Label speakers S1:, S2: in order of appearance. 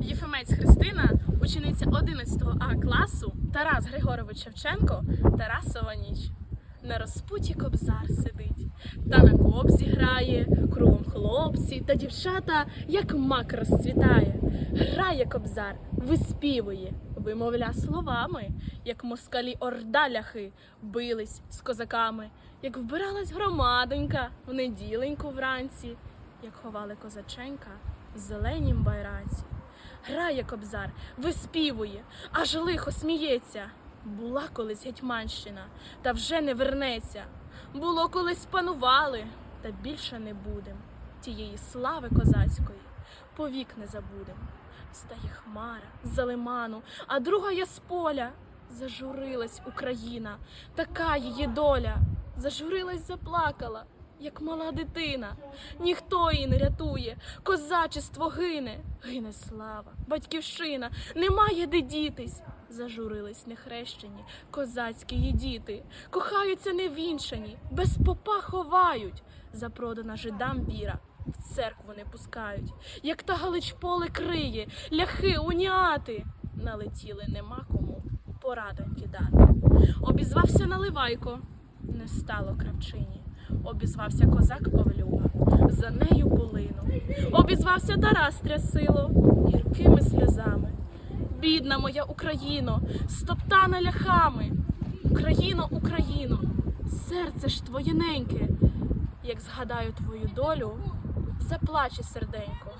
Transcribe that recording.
S1: Єфимець Христина, учениця 11 А класу, Тарас Григорович Шевченко, Тарасова ніч. На розпуті кобзар сидить, та на кобзі грає, кругом хлопці та дівчата, як мак розцвітає. Грає кобзар, виспівує, вимовля словами, як москалі ордаляхи бились з козаками, як вбиралась громадонька в неділеньку вранці, як ховали козаченка в зеленім байраці. Грає кобзар, виспівує, аж лихо сміється. Була колись гетьманщина, та вже не вернеться. Було колись панували, та більше не будем. Тієї слави козацької повік не забудем. Встає хмара з лиману, а друга я з поля. Зажурилась Україна, така її доля. Зажурилась, заплакала, як мала дитина. Ніхто її не рятує, козачество гине, гине слава, батьківщина, немає де дітись. Зажурились нехрещені, козацькі її діти, кохаються невінчані, без попа ховають. Запродана жидам віра, в церкву не пускають. Як та галич поле криє, ляхи, уніати. Налетіли нема кому порадоньки дати. Обізвався Наливайко, не стало кравчині. Обізвався козак Павлюга, за нею полину. Обізвався Тарас Трясило, гіркими сльозами. Бідна моя Україно, стоптана ляхами. Україно, Україно, серце ж твоє неньке. Як згадаю твою долю, заплаче серденько.